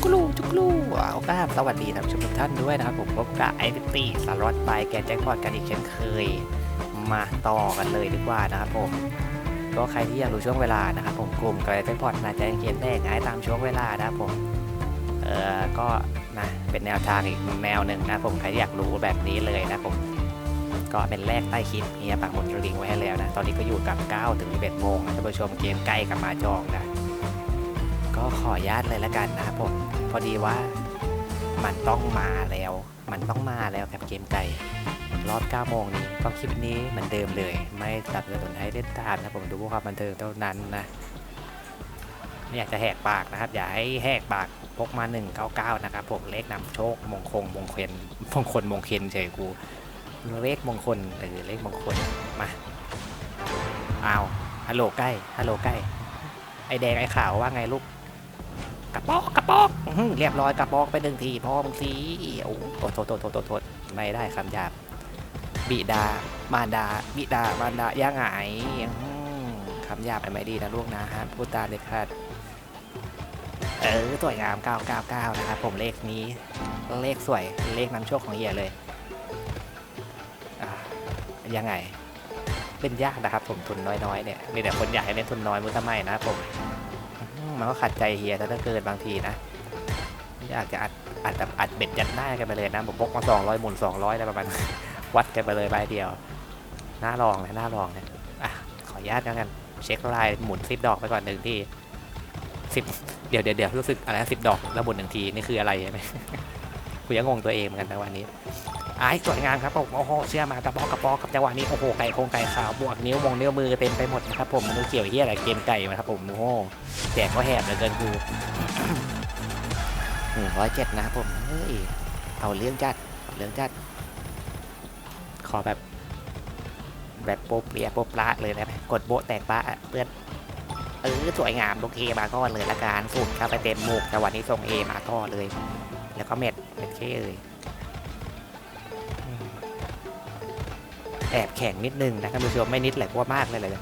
กกลูจุกลูว้าวก็สวัสดีท่านผู้ชมทุกท่านด้วยนะครับ ผมพบกับไอพิตี้สล็อตไปแกนแจ็คพอตกันอีกเช่นเคย มาต่อกันเลยดีกว่านะครับผมก็ใครที่อยากรู้ช่วงเวลานะครับผมกลุ่มกระแจ็คพอตนาจะเขียนแรกง่ายตามช่วงเวลานะครับผมเออก็นะเป็นแนวทางอีกแนวหนึ่งนะครับผมใครที่อยากรู้แบบนี้เลยนะครับผมก็เป็นแรกใต้คลิปเฮียปักหมุดลิงไว้ให้แล้วนะตอนนี้ก็อยู่กับ9ถึง11โมงนะท่านผู้ชมเกมใกล้กับมาจองนะ ก็ขออนุญาตเลยละกันนะครับผม พอดีว่ามันต้องมาแล้ว มันต้องมาแล้วกับเกมไก่รอบ9โมงนี้ก็คลิปนี้เหมือนเดิมเลย ไม่สนับสนุนให้เล่นตามนะผมดูเพื่อความบันเทิงเท่านั้นนะไม่อยากจะแหกปากนะครับ อย่าให้แหกปากพกมา 199 นะครับผมเลขนำโชคมงคลมงคลมงคลมงคลเฉยกูเลขมงคลหรือเลขมงคลมาอ้าวฮัลโหลใกล้ฮัลโหลใกล้ไอแดงไอขาวว่าไงลูก กระปอกกระปอกอเรียบร้อยกระปอกไปหนึ่งทีพ่อบางทีโอ้โหโทษโทษโทษโทษไม่ได้คำหยาบบิดามารดา บิดามารดาย่างไงคำหยาบไม่ดีนะลูกนะฮะพูดตามเลยครับเออสวยงาม 999 นะครับผมเลขนี้เลขสวยเลขนำโชคของเฮียเลยอะยังไงเล่นยากนะครับผมทุนน้อยๆเนี่ยมีแต่คนอยากให้เล่นทุนน้อยมุ้งทำไมนะครับผม มันก็ขัดใจเฮียถ้าเกิดบางทีนะอยากจะอัดอัดแบบอัดเบ็ดยัดหน้ากันไปเลยนะผมพกมา200หมุน200อะไรประมาณวัดกันไปเลยใบเดียวหน่าลองนะน่าลองนะอะขออนุญาตแล้วกันเช็คลายหมุนสิบดอกไปก่อนหนึ่งที่สิบเดี๋ยวเดี๋ยวเดี๋ยวรู้สึกอะไรสิบดอกแล้วหมุนหนึ่งทีนี่คืออะไรใช่ไหมกูยังงงตัวเองเหมือนกันนะวันนี้ไอ้สวยงามครับผมโอ้โหเชื่อมากระปอกกระปอกกับจังหวะนี้โอ้โหไก่โครงไก่ขาวบวกนิ้วมงนิ้วมือเต็มไปหมดนะครับผมมันเกี่ยวเฮียอะไรเกมไก่นะครับผมโอ้โห แจกก็แหบเหลือเกินกูหนึ่งร้อยเจ็ดนะครับผมเฮ้ยเอาเรื่องจัดเอาเรื่องจัด ขอแบบ แบบโปะเปรียโปะปลาเลยนะกดโบะแตกปลาอะเพื่อนเออสวยงามโอเคมาก็เลยละกันสูตรเข้าไปเต็มมุกแต่วันนี้ส่งเอมาก็เลย แล้วก็เม็ดเม็ดเคเลยอืมแอบแข็งนิดนึงนะท่านผู้ชมไม่นิดแหละเพราะว่ามากเลยเลย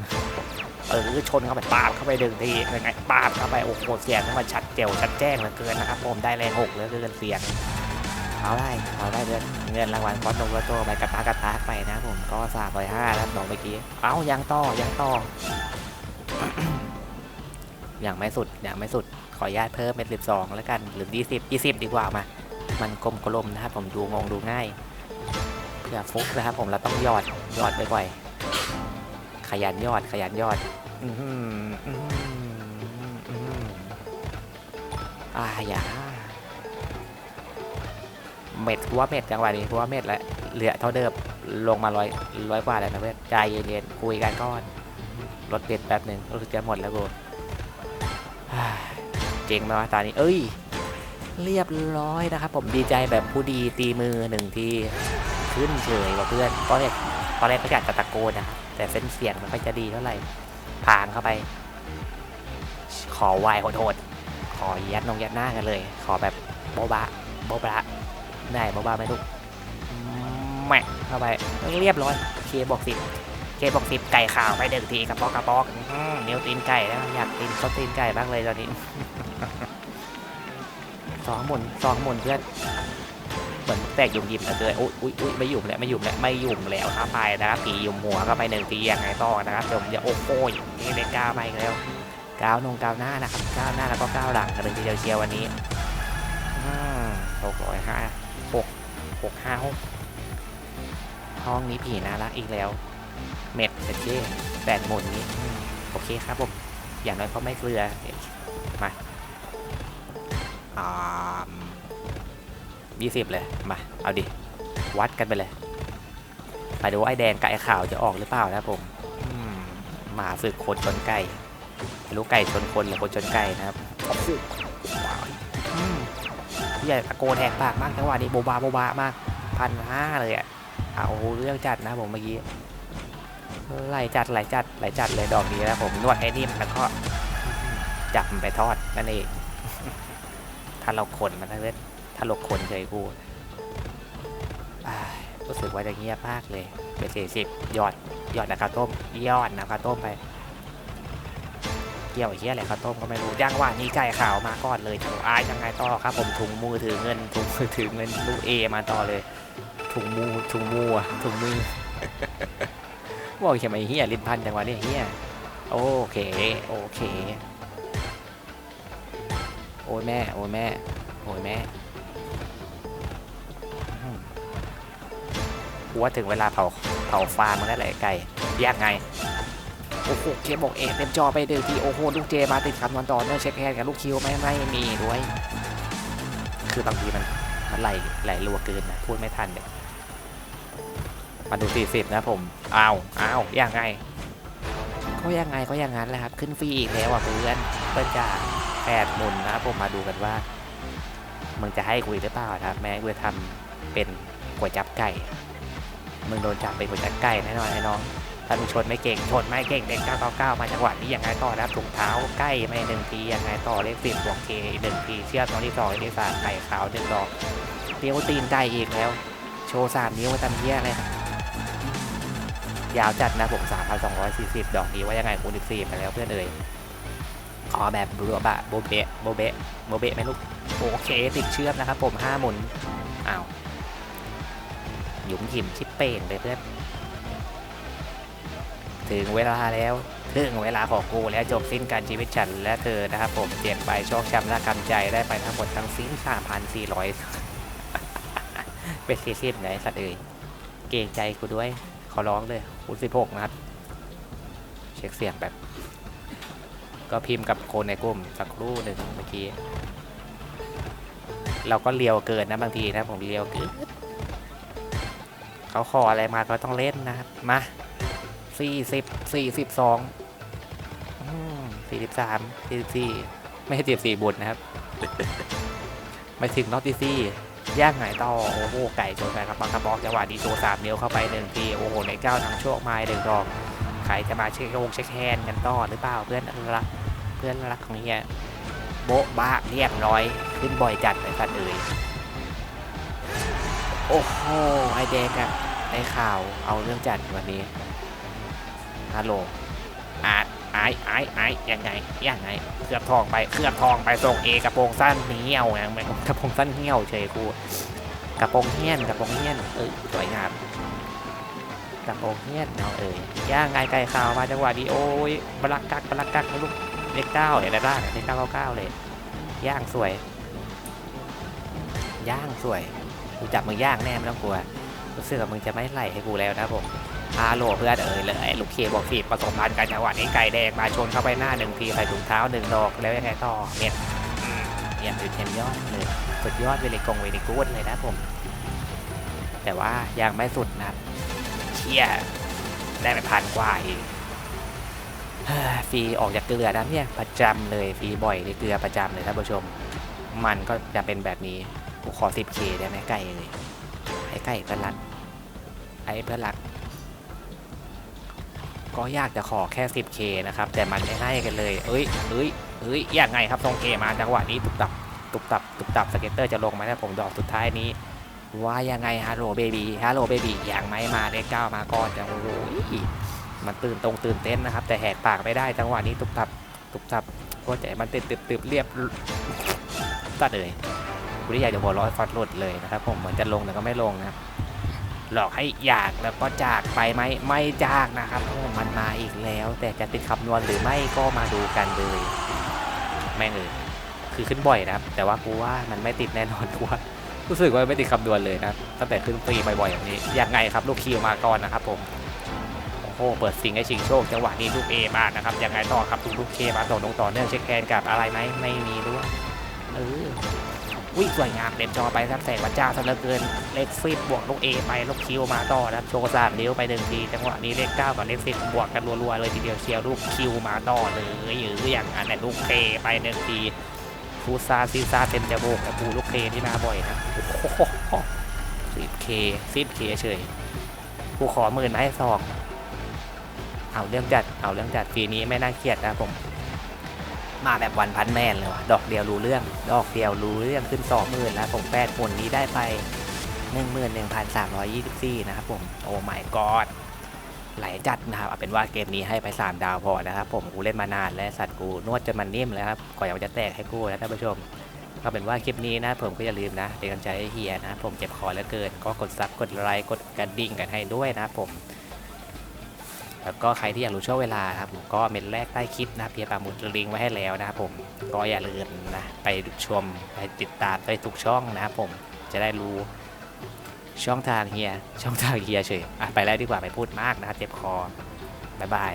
เออชนเข้าไปปาดเข้าไปดึงทียังไงปาดเข้าไปโอ้โหเสียงมันชัดเจ๋วชัดแจ้งเหลือเกินนะครับผมได้แรงหกเหลือเกินเสียงเอาได้เอาได้เดือนเงินรางวัลคอสนมกระโตไปกระตากระตากไปนะผมก็สามร้อยห้าแล้วบอกเมื่อกี้เอายังต่อยังต่อยังไม่สุดยังไม่สุดขออนุญาตเพิ่มเป็นสิบสองแล้วกันหรือยี่สิบยี่สิบดีกว่ามา มันกลมๆนะครับผมดูงงดูง่ายเพื่อฟุกนะครับผมเราต้องหยอดหยอดบ่อยๆ ขยันยอดขยันยอดอืมอืมอืมอ่าอย่าเม็ดว่าเม็ดจังหวะนี้ว่าเม็ดแล้วเหลือเท่าเดิมลงมาร้อยร้อยกว่าแล้วนะเพื่อนใจเย็นๆคุยกันก่อนรถเปลี่ยนแป๊บหนึ่งรู้สึกจะหมดแล้วกูเจ๋งไหมวะตอนนี้ เอ้ย เรียบร้อยนะครับ ผมดีใจแบบผู้ดีตีมือหนึ่งทีขึ้นเฉยกว่าเพื่อนตอนแรกตอนแรกก็อยากจะตะโกนนะครับ แต่เส้นเสียงมันไม่จะดีเท่าไหร่ผ่านเข้าไป ขอไหวขอโทษ ขอยัดนงยัดหน้ากันเลย ขอแบบโบบะโบบะได้โบบะไหมลูกแหม่เข้าไปเรียบร้อยเคบอกสิบเคบอกสิบไก่ขาวไปเดินทีกระปอกกระปอกอื้อนิ้วตีนไก่แล้วอยากตีนเขาตีนไก่บ้างเลยตอนนี้สองหมุนสองหมุนเพื่อน เหมือนแตกยุ่มยิมนะเกินอุ้ยอุ้ยอุ้ยไม่ยุ่มแล้วไม่ยุ่มแล้วไม่ยุ่มแล้วครับไปนะครับตียุ่มหัวเข้าไปหนึ่งทีอยังไงต่อนะครับเดี๋ยวผมจะโอ้โหนี่ได้ก้าวไปแล้วก้าวนงก้าวหน้านะครับก้าวหน้าแล้วก็ก้าวหลังกันเลยทีเดียวเชียววันนี้หกร้อยห้าหกหกห้าหกห้องนี้ผีน่ารักอีกแล้วเม็ดเจ็ดเจ้แปดหมุนนี้โอเคครับผมอย่างน้อยเขาไม่เกลือมาอ่า ยี่สิบเลย มา เอาดิ วัดกันไปเลยไปดูไอ้แดงกับไอ้ขาวจะออกหรือเปล่านะผมหมาฝึกคนชนไก่ไม่รู้ไก่ชนคนหรือคนชนไก่นะครับผู้ใหญ่ตะโกนแหกปากมากจังหวะนี้โบบาโบบามากพันห้าเลยอะเอาเรื่องจัดนะผมเมื่อกี้ไหลจัดไหลจัดไหลจัดเลยดอกนี้นะผมนวดให้นิ่มแล้วก็จับมันไปทอดนั่นเองถ้าเราคนมันนะเว้ ถ้าเราคนเคยกูอ้ายรู้สึกว่าจะเงียบมากเลยเป็นสี่สิบยอดยอดนะครับต้มยอดนะครับต้มไป เกี่ยวเฮียอะไรข้าวต้มก็ไม่รู้ย่างว่านี่ไก่ข่าวมาก่อนเลยถุงอายยังไงต่อครับ ผมถุงมือถือเงินถุงมือถือเงินลูกเอมาต่อเลยถุงมือถุงมือถุงมือบอกทำไมเฮียลิ้นพันจังวะเนี่ยเฮียโอเค โอเค โอ้ยแม่ โอ้ยแม่ โอ้ยแม่ ว่าถึงเวลาเผาเผาฟางมันแล้วแหละไก่ยากไงโอ้โหเคบอกเอเต็มจอไปเดิทีโอ้โหลูกเจมาติดคำนอนต่อเนื่องเช็คแฮนกับลูกคิวไม่ไม่มีด้วย คือบางทีมันมันไหลไหลรัวเกินนะพูดไม่ทันเนี่ยมาดูสี่สิบนะผมอ้าวอ้าวยังไง ก็ยังไงก็อย่างนั้นแหละครับ ขึ้นฟรีอีกแล้วอะเพื่อนเพื่อนจ่าแปดหมุนนะผมมาดูกันว่า มึงจะให้กูอีกหรือเปล่าครับ แม้กูจะทำเป็นก๋วยจับไก่ มึงโดนจับเป็นก๋วยจับไก่แน่นอนไอ้น้องถ้ามึงชนไม่เก่งชนไม่เก่งเด็ก999 มาจังหวะนี้ยังไงต่อนะถุงเท้าใกล้ไม่หนึ่งทียังไงต่อเลขสิบบวกเคหนึ่งทีเชือกน้องที่สองที่สามไก่ขาวหนึ่งดอกเลี้ยวตีนไก่อีกแล้ว โชว์สามนิ้วมาตำเยี่ยเลยครับยาวจัดนะผม3,240 ดอกนี้ว่ายังไงคูณ14ไปแล้วเพื่อนเอ่ยขอแบบบัวบะโบเบะโบเบะโบเบะไหมลูกโอเคติดเชือกนะครับผมห้าหมุนอ้าว หยุมหยิมชิปเป่งเลยเพื่อนถึงเวลาแล้วถึงเวลาของกูแล้วจบสิ้นการชีวิตฉันและเธอนะครับผมเจ็บไปโชคช้ำและกำใจได้ไปทั้งหมดทั้งสิ้น 3,400 เป็นสี่สิบไหนสัตว์เอ่ยเกรงใจกูด้วย ขอร้องเลยคูณสิบหกนะครับ เช็คเสียงแบบ ก็พิมพ์กับคนในกลุ่มสักครู่หนึ่งเมื่อกี้ เราก็เลียวเกินนะบางทีนะผมเลียวเกิน เขาขออะไรมาก็ต้องเล่นนะครับ มาสี่สิบสี่สิบสองสี่สิบสามสี่สิบสี่ไม่ใช่สี่สี่บุญนะครับไม่ถึงนอตตี้ซี่ย่างไงต่อโอ้โหไก่โจนไก่กระปังกระบอกจังหวะดีโจสามนิ้วเข้าไปหนึ่งทีโอ้โหในเก้าทางโชคไม้หนึ่งดอกใครจะมาเช็คโงเช็คแฮนกันต่อหรือเปล่าเพื่อนรักเพื่อนรักของเฮียโบ๊ะบ้าเรียบร้อย ขึ้นบ่อยจัดไอ้สัตว์เอ่ย โอ้โห ไอเด็กอะไอข่าว เอาเรื่องจัดวันนี้ ฮัลโหลอาดไอ้ไอ้ไอยังไง ยังไง เคลือบทองไป เคลือบทองไปส่งเอกระโปรงสั้นเหี้ยวไงไม่กระโปรงสั้นเหี้ยวเฉยกูกระโปรงเหี้ยน กระโปรงเหี้ยน เออสวยงามกระโปรงเหี้ยนเนาะเออย่างไงไก่ข่าวมาจังหวะดีโอ้ยบลักกักบลักกักไม่รู้เลขเก้าเห็นได้บ้างเลขเก้าเก้าเก้าเลย ย่างสวย ย่างสวย กูจับมึงย่างแน่ไม่ต้องกลัวรู้สึกว่ามึงจะไม่ไหลให้กูแล้วนะผมฮัลโหลเพื่อนเอ๋ยเลยลูกเคบอกฟีบผสมพันธ์กันจังหวะนี้ไก่แดงมาชนเข้าไปหน้าหนึ่งทีใส่ถุงเท้าหนึ่งดอกแล้วยังไงต่อเนี่ยอืมเนี่ยคือเทมยอดเลยสุดยอดเวลิกงเวลิกูดเลยนะผม แต่ว่ายังไม่สุดนะเชี่ยได้ไปพันกว่าอีกฟรีออกจากเกลือนะเนี่ยประจำเลยฟรีบ่อยในเกลือประจำเลยท่านผู้ชม มันก็จะเป็นแบบนี้ กูขอ 10k ได้ไหมไก่เลยให้ไก่เพื่อนรักไอ้เพื่อนรัก ก็ยากจะขอแค่ 10k นะครับ แต่มันไม่ให้กันเลย เอ้ยเอ้ยเอ้ยยังไงครับทรงเกมาจังหวะนี้ตุบตับตุบตับตุบตับสเก็ตเตอร์จะลงไหมนะผมดอกสุดท้ายนี้ว่ายังไงฮัลโหลเบบี้ฮัลโหลเบบี้ยังไม่มาเลขเก้ามาก่อนจังโอ้ยมันตื่นตรงตื่นเต้นนะครับ แต่แหกปากไม่ได้จังหวะนี้ตุบตับตุบตับโคตรใจมันติดตึบตึบเรียบตัดเลย กูได้อยากจะหัวร้อยฟอดหลุดเลยนะครับผมเหมือนจะลงแต่ก็ไม่ลงนะครับหลอกให้อยากแล้วก็จากไปไหมไม่จากนะครับโอ้มันมาอีกแล้ว แต่จะติดคำนวณหรือไม่ก็มาดูกันเลยแม่งเลยคือขึ้นบ่อยนะครับ แต่ว่ากูว่ามันไม่ติดแน่นอนกูว่ารู้สึกว่าไม่ติดคำนวณเลยนะตั้งแต่ขึ้นฟรีบ่อยๆอย่างนี้ยังไงครับลูกคิวมาก่อนนะครับผมโอ้โหเปิดสิงให้ชิงโชคจังหวะนี้ลูกเอมานะครับยังไงต่อครับลูกลูกเคมาต่อตรงต่อเนื่องเช็คแคนกับอะไรไหมไม่มีด้วยเออ อุ้ยสวยงามเต็มจอไปครับแสงวัดจ้าซะเลือเกินเลขฟิบบวกลูกเอไปลูกคิวมาต่อนะครับโชว์สามนิ้วไปหนึ่งทีจังหวะนี้เลขเก้ากับเลขสิบบวกกันรัวๆเลยทีเดียวเชียวลูกคิวมาต่อเลยหรืออย่างอันนี้ลูกเคไปหนึ่งทีฟูซาซีซาเต็มจมูกแต่ปูลูกเคที่มาบ่อยนะสิบเคสิบเคเฉยกูขอหมื่นมาให้ซองเอาเรื่องจัดเอาเรื่องจัดปีนี้ไม่น่าเครียดนะผม มาแบบวันพันแมนเลยว่ะ ดอกเดียวรู้เรื่อง ดอกเดียวรู้เรื่องขึ้นสองหมื่นแล้วผมแปดคนนี้ได้ไปหนึ่งหมื่นหนึ่งพันสามร้อยยี่สิบสี่นะครับผม โอ้ my god ไหลจัดนะครับเอาเป็นว่าเกมนี้ให้ไป 3 ดาวพอนะครับผมกูเล่นมานานและสัตว์กูนวดจนมันนิ่มแล้วครับก่อนอยาจะแตกให้กูนะท่านผู้ชมก็เป็นว่าคลิปนี้นะผมก็อย่าลืมนะเป็นกำลังใจให้เฮียนะผมเจ็บคอแล้วเกินก็กดซับกดไลค์กดกระดิ่งกันให้ด้วยนะครับผม แล้วก็ใครที่อยากรู้ช่วงเวลาครับผมก็เมนแรกใต้คลิปนะเพียร์ปามุดลิงไว้ให้แล้วนะครับผมก็อย่าลืมนะไปชมไปติดตามไปทุกช่องนะครับผมจะได้รู้ช่องทางเฮียช่องทางเฮียเฉยไปแล้วดีกว่าไปพูดมากนะครับเจ็บคอบ๊ายบาย